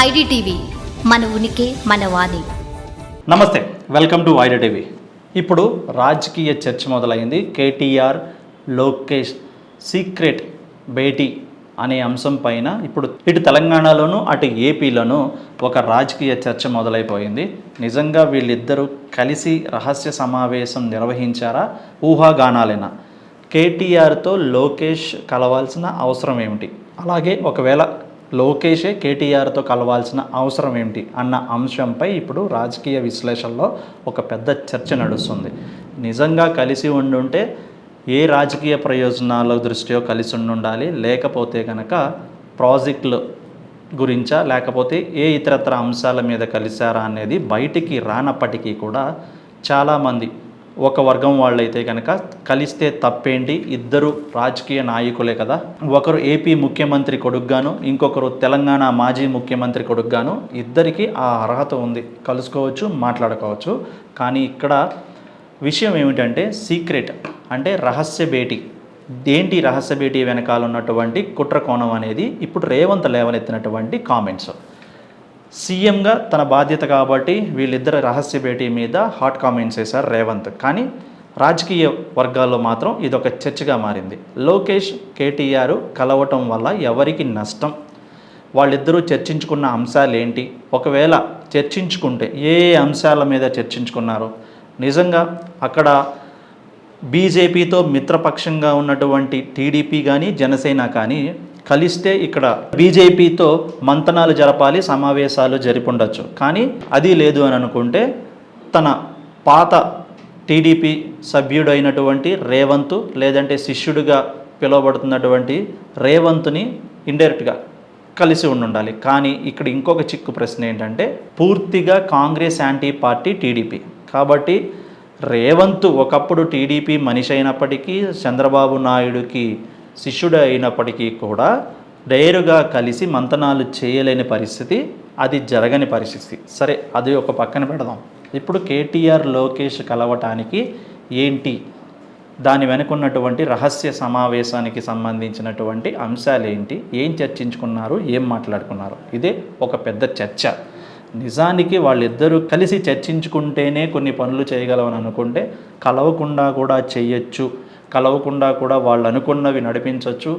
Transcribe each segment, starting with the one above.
IDTV మన ఉనికి మన వాణి. నమస్తే వెల్కమ్ టు ఐడిటీవీ. టీవీ ఇప్పుడు రాజకీయ చర్చ మొదలైంది. కేటీఆర్ లోకేష్ సీక్రెట్ భేటీ అనే అంశం పైన ఇప్పుడు ఇటు తెలంగాణలోనూ అటు ఏపీలోనూ ఒక రాజకీయ చర్చ మొదలైపోయింది. నిజంగా వీళ్ళిద్దరూ కలిసి రహస్య సమావేశం నిర్వహించారా? ఊహాగానాలేనా? కేటీఆర్తో లోకేష్ కలవాల్సిన అవసరం ఏమిటి? అలాగే ఒకవేళ లోకేషే కేటీఆర్తో కలవాల్సిన అవసరం ఏమిటి అన్న అంశంపై ఇప్పుడు రాజకీయ విశ్లేషణలో ఒక పెద్ద చర్చ నడుస్తుంది. నిజంగా కలిసి ఉండుంటే ఏ రాజకీయ ప్రయోజనాల దృష్ట్యో కలిసి ఉండాలి లేకపోతే కనుక ప్రాజెక్టులు గురించా లేకపోతే ఏ ఇతరత్ర అంశాల మీద కలిశారా అనేది బయటికి రానప్పటికీ కూడా చాలామంది ఒక వర్గం వాళ్ళైతే కనుక కలిస్తే తప్పేంటి? ఇద్దరు రాజకీయ నాయకులే కదా. ఒకరు ఏపీ ముఖ్యమంత్రి కొడుకుగాను ఇంకొకరు తెలంగాణ మాజీ ముఖ్యమంత్రి కొడుకుగాను ఇద్దరికి ఆ అర్హత ఉంది. కలుసుకోవచ్చు మాట్లాడుకోవచ్చు. కానీ ఇక్కడ విషయం ఏమిటంటే సీక్రెట్ అంటే రహస్య భేటీ. ఏంటి రహస్య భేటీ వెనకాల ఉన్నటువంటి కుట్ర కోణం అనేది? ఇప్పుడు రేవంత్ లేవనెత్తినటువంటి కామెంట్స్. సీఎంగా తన బాధ్యత కాబట్టి వీళ్ళిద్దరు రహస్య భేటీ మీద హాట్ కామెంట్స్ చేశారు రేవంత్. కానీ రాజకీయ వర్గాల్లో మాత్రం ఇదొక చర్చగా మారింది. లోకేష్ కేటీఆర్ కలవటం వల్ల ఎవరికి నష్టం? వాళ్ళిద్దరూ చర్చించుకున్న అంశాలు ఏంటి? ఒకవేళ చర్చించుకుంటే ఏ అంశాల మీద చర్చించుకున్నారు? నిజంగా అక్కడ బీజేపీతో మిత్రపక్షంగా ఉన్నటువంటి టీడీపీ కానీ జనసేన కానీ కలిస్తే ఇక్కడ బీజేపీతో మంతనాలు జరపాలి సమావేశాలు జరిపుండొచ్చు. కానీ అది లేదు అని అనుకుంటే తన పాత టీడీపీ సభ్యుడైనటువంటి రేవంత్ లేదంటే శిష్యుడిగా పిలువబడుతున్నటువంటి రేవంత్ని ఇండైరెక్ట్గా కలిసి ఉండాలి కానీ ఇక్కడ ఇంకొక చిక్కు ప్రశ్న ఏంటంటే పూర్తిగా కాంగ్రెస్ యాంటీ పార్టీ టీడీపీ. కాబట్టి రేవంత్ ఒకప్పుడు టీడీపీ మనిషి అయినప్పటికీ చంద్రబాబు నాయుడుకి శిష్యుడు అయినప్పటికీ కూడా డైరుగా కలిసి మంతనాలు చేయలేని పరిస్థితి అది జరగని పరిస్థితి. సరే అది ఒక పక్కన పెడదాం. ఇప్పుడు కేటీఆర్ లోకేష్ కలవటానికి ఏంటి? దాని వెనుకున్నటువంటి రహస్య సమావేశానికి సంబంధించినటువంటి అంశాలు ఏంటి ఏం చర్చించుకున్నారు? ఏం మాట్లాడుకున్నారు? ఇదే ఒక పెద్ద చర్చ. నిజానికి వాళ్ళిద్దరూ కలిసి చర్చించుకుంటేనే కొన్ని పనులు చేయగలవని అనుకుంటే కలవకుండా కూడా చేయొచ్చు. కలవకుండా కూడా వాళ్ళు అనుకున్నవి నడిపించవచ్చు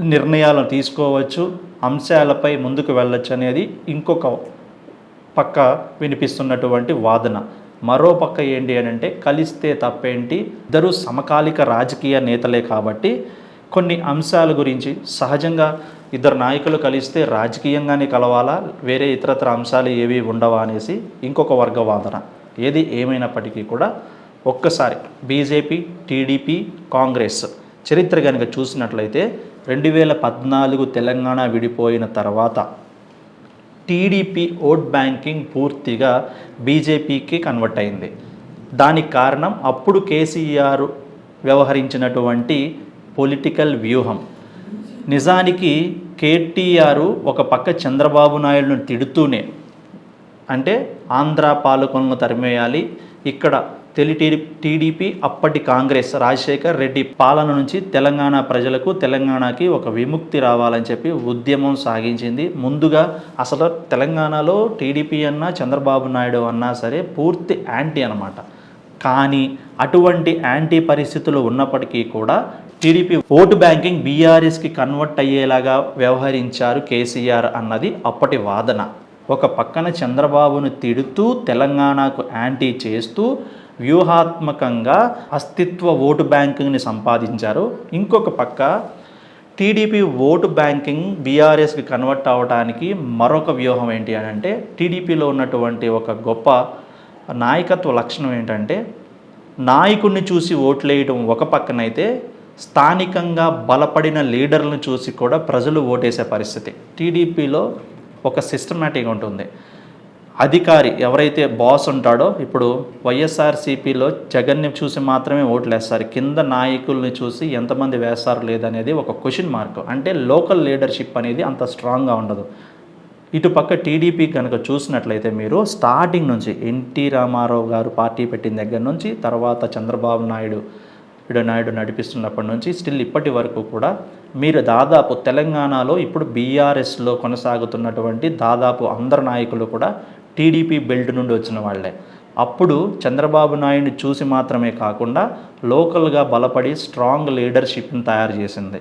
నిర్ణయాలను తీసుకోవచ్చు అంశాలపై ముందుకు వెళ్ళొచ్చు అనేది ఇంకొక పక్క వినిపిస్తున్నటువంటి వాదన. మరో పక్క ఏంటి అని అంటే కలిస్తే తప్పేంటి? ఇద్దరు సమకాలిక రాజకీయ నేతలే కాబట్టి కొన్ని అంశాల గురించి సహజంగా ఇద్దరు నాయకులు కలిస్తే రాజకీయంగానే కలవాలా? వేరే ఇతరత్ర అంశాలు ఏవి ఉండవా అనేసి ఇంకొక వర్గ వాదన. ఏది ఏమైనప్పటికీ కూడా ఒక్కసారి బీజేపీ టీడీపీ కాంగ్రెస్ చరిత్ర కనుక చూసినట్లయితే రెండు వేల పద్నాలుగు తెలంగాణ విడిపోయిన తర్వాత టీడీపీ ఓట్ బ్యాంకింగ్ పూర్తిగా బీజేపీకి కన్వర్ట్ అయింది. దానికి కారణం అప్పుడు కేసీఆర్ వ్యవహరించినటువంటి పొలిటికల్ వ్యూహం. నిజానికి కేటీఆర్ ఒక పక్క చంద్రబాబు నాయుడును తిడుతూనే అంటే ఆంధ్ర పాలకులను తరిమేయాలి ఇక్కడ తెలి టీడీపీ అప్పటి కాంగ్రెస్ రాజశేఖర్ రెడ్డి పాలన నుంచి తెలంగాణ ప్రజలకు తెలంగాణకి ఒక విముక్తి రావాలని చెప్పి ఉద్యమం సాగించింది. ముందుగా అసలు తెలంగాణలో టీడీపీ అన్నా చంద్రబాబు నాయుడు అన్నా సరే పూర్తి యాంటీ అనమాట కానీ అటువంటి యాంటీ పరిస్థితులు ఉన్నప్పటికీ కూడా టీడీపీ ఓటు బ్యాంకింగ్ బీఆర్ఎస్కి కన్వర్ట్ అయ్యేలాగా వ్యవహరించారు కేసీఆర్ అన్నది అప్పటి వాదన. ఒక పక్కన చంద్రబాబును తిడుతూ తెలంగాణకు యాంటీ చేస్తూ వ్యూహాత్మకంగా అస్తిత్వ ఓటు బ్యాంకింగ్ని సంపాదించారు. ఇంకొక పక్క టీడీపీ ఓటు బ్యాంకింగ్ బీఆర్ఎస్కి కన్వర్ట్ అవ్వడానికి మరొక వ్యూహం ఏంటి అని అంటే టీడీపీలో ఉన్నటువంటి ఒక గొప్ప నాయకత్వ లక్షణం ఏంటంటే నాయకుడిని చూసి ఓట్లేయడం ఒక పక్కనైతే స్థానికంగా బలపడిన లీడర్లను చూసి కూడా ప్రజలు ఓటేసే పరిస్థితి. టీడీపీలో ఒక సిస్టమేటిక్ ఉంటుంది. అధికారి ఎవరైతే బాస్ ఉంటాడో ఇప్పుడు వైఎస్ఆర్సీపీలో జగన్ని చూసి మాత్రమే ఓట్లు వేస్తారు కింద నాయకుల్ని చూసి ఎంతమంది వేస్తారు లేదనేది ఒక క్వశ్చన్ మార్క్ అంటే లోకల్ లీడర్షిప్ అనేది అంత స్ట్రాంగ్గా ఉండదు. ఇటుపక్క టీడీపీ కనుక చూసినట్లయితే మీరు స్టార్టింగ్ నుంచి ఎన్టీ రామారావు గారు పార్టీ పెట్టిన దగ్గర నుంచి తర్వాత చంద్రబాబు నాయుడు నాయుడు నడిపిస్తున్నప్పటి నుంచి స్టిల్ ఇప్పటి వరకు కూడా మీరు దాదాపు తెలంగాణలో ఇప్పుడు బీఆర్ఎస్లో కొనసాగుతున్నటువంటి దాదాపు అందరు నాయకులు కూడా టీడీపీ బెల్ట్ నుండి వచ్చిన వాళ్ళే. అప్పుడు చంద్రబాబు నాయుడిని చూసి మాత్రమే కాకుండా లోకల్గా బలపడి స్ట్రాంగ్ లీడర్షిప్ని తయారు చేసింది.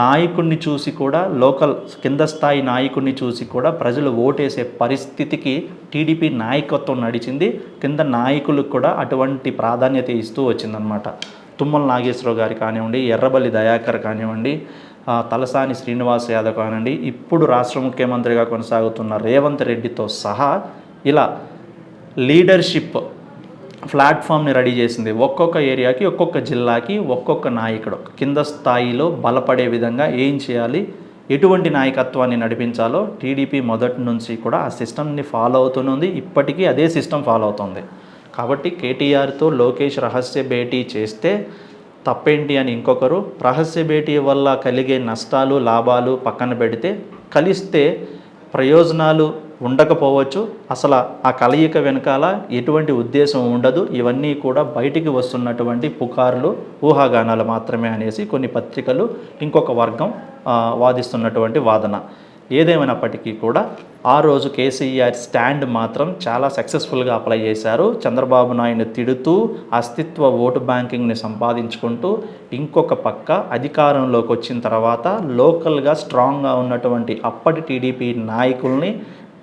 నాయకుడిని చూసి కూడా లోకల్ కింద స్థాయి నాయకుడిని చూసి కూడా ప్రజలు ఓటేసే పరిస్థితికి టీడీపీ నాయకత్వం నడిచింది. కింద నాయకులకు కూడా అటువంటి ప్రాధాన్యత ఇస్తూ వచ్చిందనమాట తుమ్మల నాగేశ్వరరావు గారి కానివ్వండి ఎర్రబల్లి దయాకర్ కానివ్వండి తలసాని శ్రీనివాస్ యాదవ్ కానండి. ఇప్పుడు రాష్ట్ర ముఖ్యమంత్రిగా కొనసాగుతున్న రేవంత్ రెడ్డితో సహా ఇలా లీడర్షిప్ ప్లాట్ఫామ్ని రెడీ చేసింది. ఒక్కొక్క ఏరియాకి ఒక్కొక్క జిల్లాకి ఒక్కొక్క నాయకుడు కింద స్థాయిలో బలపడే విధంగా ఏం చేయాలి ఎటువంటి నాయకత్వాన్ని నడిపించాలో టీడీపీ మొదటి నుంచి కూడా ఆ సిస్టమ్ని ఫాలో అవుతుంది ఇప్పటికీ అదే సిస్టమ్ ఫాలో అవుతుంది. కాబట్టి కేటీఆర్తో లోకేష్ రహస్య భేటీ చేస్తే తప్పేంటి అని ఇంకొకరు రహస్య భేటీ వల్ల కలిగే నష్టాలు లాభాలు పక్కన పెడితే కలిస్తే ప్రయోజనాలు ఉండకపోవచ్చు. అసలు ఆ కలయిక వెనకాల ఎటువంటి ఉద్దేశం ఉండదు. ఇవన్నీ కూడా బయటికి వస్తున్నటువంటి పుకార్లు ఊహాగానాలు మాత్రమే అనేసి కొన్ని పత్రికలు ఇంకొక వర్గం వాదిస్తున్నటువంటి వాదన. ఏదేమైనప్పటికీ కూడా ఆ రోజు కేసీఆర్ స్టాండ్ మాత్రం చాలా సక్సెస్ఫుల్గా అప్లై చేశారు. చంద్రబాబు నాయుడు తిడుతూ అస్తిత్వ ఓటు బ్యాంకింగ్ని సంపాదించుకుంటూ ఇంకొక పక్క అధికారంలోకి వచ్చిన తర్వాత లోకల్గా స్ట్రాంగ్గా ఉన్నటువంటి అప్పటి టీడీపీ నాయకుల్ని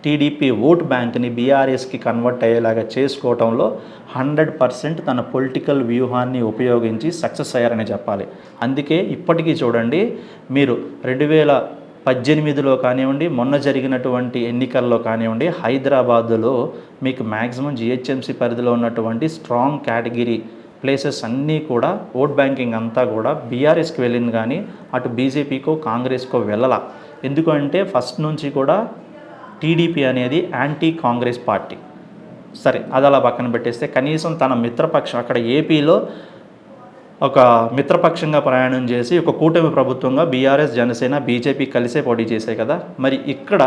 టీడీపీ ఓట్ బ్యాంక్ని బీఆర్ఎస్కి కన్వర్ట్ అయ్యేలాగా చేసుకోవడంలో హండ్రెడ్ పర్సెంట్ తన పొలిటికల్ వ్యూహాన్ని ఉపయోగించి సక్సెస్ అయ్యారని చెప్పాలి. అందుకే ఇప్పటికీ చూడండి మీరు రెండు వేల పద్దెనిమిదిలో కానివ్వండి మొన్న జరిగినటువంటి ఎన్నికల్లో కానివ్వండి హైదరాబాదులో మీకు మ్యాక్సిమం జిహెచ్ఎంసీ పరిధిలో ఉన్నటువంటి స్ట్రాంగ్ కేటగిరీ ప్లేసెస్ అన్నీ కూడా ఓట్ బ్యాంకింగ్ అంతా కూడా బీఆర్ఎస్కి వెళ్ళింది కానీ అటు బీజేపీకో కాంగ్రెస్కో వెళ్ళాల. ఎందుకంటే ఫస్ట్ నుంచి కూడా టీడీపీ అనేది యాంటీ కాంగ్రెస్ పార్టీ. సరే అది అలా పక్కన పెట్టేస్తే కనీసం తన మిత్రపక్షం అక్కడ ఏపీలో ఒక మిత్రపక్షంగా ప్రయాణం చేసి ఒక కూటమి ప్రభుత్వంగా బీఆర్ఎస్ జనసేన బీజేపీ కలిసే పోటీ చేశాయి కదా. మరి ఇక్కడ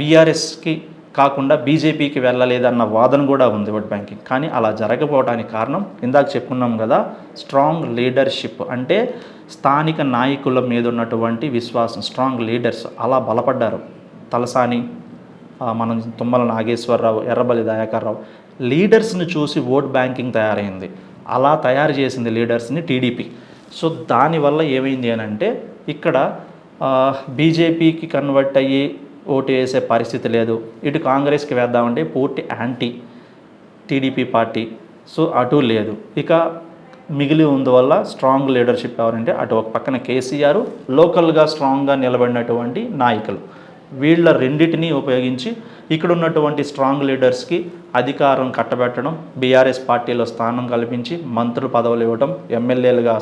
బీఆర్ఎస్కి కాకుండా బీజేపీకి వెళ్ళలేదన్న వాదన కూడా ఉంది ఓట్ బ్యాంకింగ్ కానీ అలా జరగకపోవడానికి కారణం ఇందాక చెప్పుకున్నాం కదా స్ట్రాంగ్ లీడర్షిప్ అంటే స్థానిక నాయకుల మీద ఉన్నటువంటి విశ్వాసం స్ట్రాంగ్ లీడర్స్ అలా బలపడ్డారు. తలసాని మనం తుమ్మల నాగేశ్వరరావు ఎర్రబల్లి దయాకర్ రావు లీడర్స్ని చూసి ఓట్ బ్యాంకింగ్ తయారైంది. అలా తయారు చేసింది లీడర్స్ని టీడీపీ. సో దానివల్ల ఏమైంది అని అంటే ఇక్కడ బీజేపీకి కన్వర్ట్ అయ్యి ఓటు వేసే పరిస్థితి లేదు. ఇటు కాంగ్రెస్కి వేద్దామంటే పూర్తి యాంటీ టీడీపీ పార్టీ. సో అటు లేదు. ఇక మిగిలి ఉందువల్ల స్ట్రాంగ్ లీడర్షిప్ ఎవరంటే అటు ఒక పక్కన కేసీఆర్ లోకల్గా స్ట్రాంగ్గా నిలబడినటువంటి నాయకులు. వీళ్ళ రెండింటినీ ఉపయోగించి ఇక్కడ ఉన్నటువంటి స్ట్రాంగ్ లీడర్స్కి అధికారం కట్టబెట్టడం బీఆర్ఎస్ పార్టీలో స్థానం కల్పించి మంత్రులు పదవులు ఇవ్వడం ఎమ్మెల్యేలుగా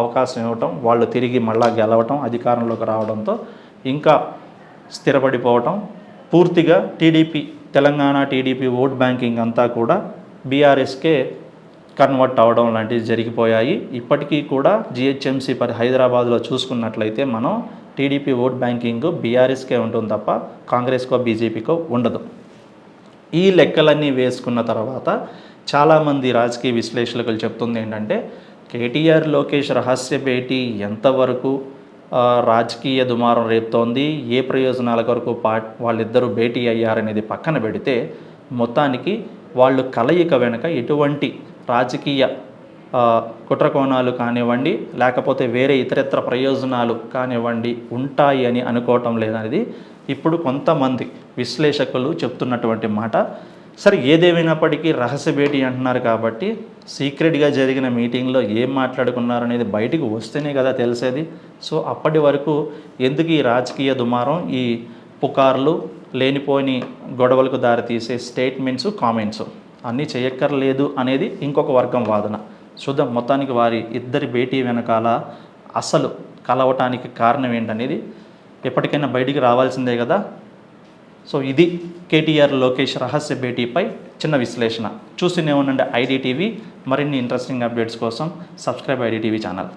అవకాశం ఇవ్వటం వాళ్ళు తిరిగి మళ్ళా గెలవటం అధికారంలోకి రావడంతో ఇంకా స్థిరపడిపోవటం. పూర్తిగా TDP Telangana TDP vote banking అంతా కూడా బీఆర్ఎస్కే కన్వర్ట్ అవడం లాంటివి జరిగిపోయాయి. ఇప్పటికీ కూడా జిహెచ్ఎంసీ పరి హైదరాబాద్లో చూసుకున్నట్లయితే మనం టీడీపీ ఓట్ బ్యాంకింగ్ బీఆర్ఎస్కే ఉంటుంది తప్ప కాంగ్రెస్కో బీజేపీకో ఉండదు. ఈ లెక్కలన్నీ వేసుకున్న తర్వాత చాలామంది రాజకీయ విశ్లేషకులు చెప్తుంది ఏంటంటే కేటీఆర్ లోకేష్ రహస్య భేటీ ఎంతవరకు రాజకీయ దుమారం రేపుతోంది ఏ ప్రయోజనాల కొరకు పా వాళ్ళిద్దరూ భేటీ అయ్యారనేది పక్కన పెడితే మొత్తానికి వాళ్ళు కలయిక వెనుక ఎటువంటి రాజకీయ కుట్ర కుట్రకోణాలు కానివ్వండి లేకపోతే వేరే ఇతరత్ర ప్రయోజనాలు కానివ్వండి ఉంటాయి అని అనుకోవటం లేదనేది ఇప్పుడు కొంతమంది విశ్లేషకులు చెప్తున్నటువంటి మాట. సరే ఏదేమైనప్పటికీ రహస్య భేటీ అంటున్నారు కాబట్టి సీక్రెట్గా జరిగిన మీటింగ్లో ఏం మాట్లాడుకున్నారు అనేది బయటికి వస్తేనే కదా తెలిసేది. సో అప్పటి వరకు ఎందుకు ఈ రాజకీయ దుమారం ఈ పుకార్లు లేనిపోని గొడవలకు దారితీసే స్టేట్మెంట్స్ కామెంట్స్ అన్నీ చేయక్కర్లేదు అనేది ఇంకొక వర్గం వాదన. చూద్దాం మొత్తానికి వారి ఇద్దరి భేటీ వెనకాల అసలు కలవటానికి కారణం ఏంటనేది ఎప్పటికైనా బయటికి రావాల్సిందే కదా. సో ఇది కేటీఆర్ లోకేష్ రహస్య భేటీపై చిన్న విశ్లేషణ. చూస్తూనే ఉండండి ఐడిటీవీ. మరిన్ని ఇంట్రెస్టింగ్ అప్డేట్స్ కోసం సబ్స్క్రైబ్ ఐడిటీవీ ఛానల్.